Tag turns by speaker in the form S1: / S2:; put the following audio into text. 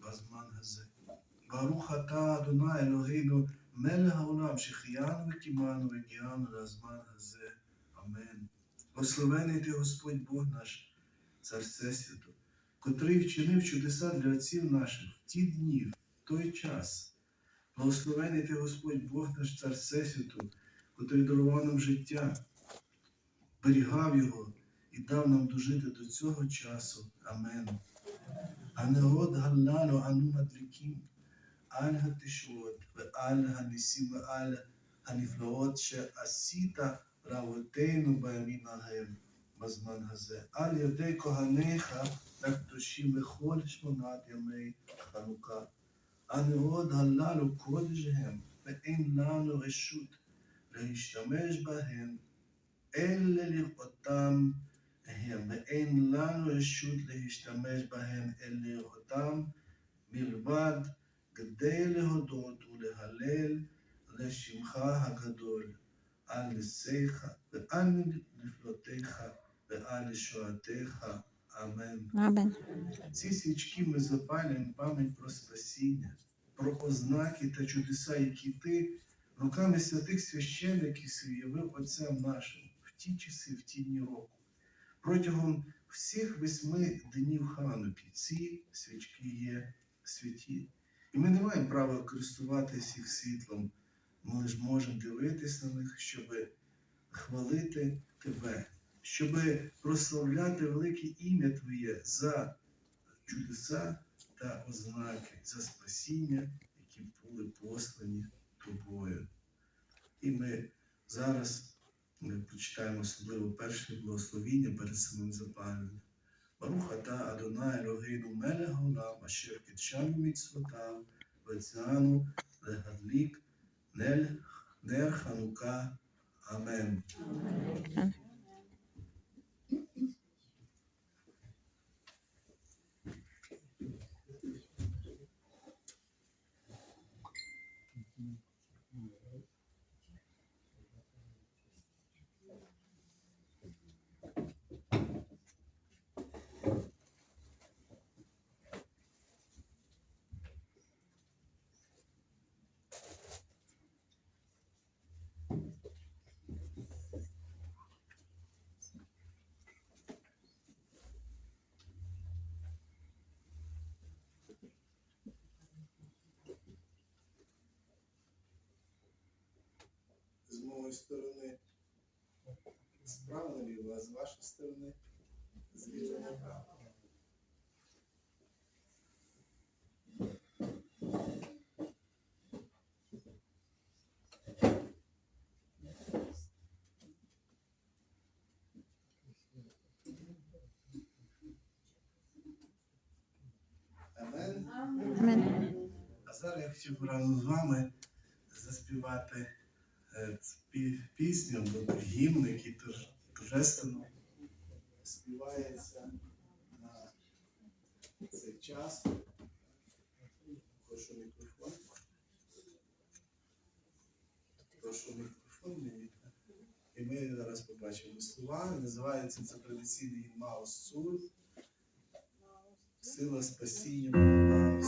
S1: בזמן הזה. ברוך אתה, אדוני אלוהינו, מלך העולם, שהחיינו וקיימנו והגיענו לזמן הזה. Амен. Благословений ти Господь Бог наш, Цар Всесвіту, котрий вчинив чудеса для отців наших в ті дні, в той час. Благословений ти Господь Бог наш, Цар Всесвіту, котрий дарував нам життя, берігав його і дав нам дожити до цього часу. Амен. הנאות הללו אנו מדליקים על התשעות ועל הניסים ועל הנפלאות שעשית רבותינו בימים ההם, בזמן הזה, על ידי כהניך הקדושים לכל שמונת ימי חנוכה. הנאות הללו קודש הם, ואין לנו רשות להשתמש בהם, אלא לראותם הם, ואין לנו רשות להשתמש בהם אל לראותם מלבד כדי להודות ולהלל לשמך הגדול על ניסיך ועל נפלותיך ועל ישועתך. Амен.
S2: Amen.
S1: Ці свічки ми запалюємо пам'ять про спасіння, про ознаки та чудеса, які ти руками святих священників явив отцям нашим в ті часи, в ті дні року. Протягом всіх восьми днів Хануки ці свічки є святі. І ми не маємо права користуватися їх світлом. Ми лише можемо дивитися на них, щоб хвалити тебе, щоб прославляти велике ім'я Твоє за чудеса та ознаки, за спасіння, які були послані тобою. І ми зараз ми почитаємо особливо перше благословіння перед самим запаленням. Баруха та Адонай Рогину Мелегона, Голам, Ашер Китшану Міцвотав, Вецяну Легадлік, Нель Нер Ханука. Амен. З моєї сторони справа наліво, а з вашої сторони зліва направо. Амен.
S2: Amen.
S1: А зараз я хотів разом з вами заспівати е, ц- пі- пісню або гімн, який торжественно співається на цей час. Прошу мікрофон. Прошу мікрофон. І ми зараз побачимо слова. Називається це традиційний Маус Сур. Сила спасіння. Маус.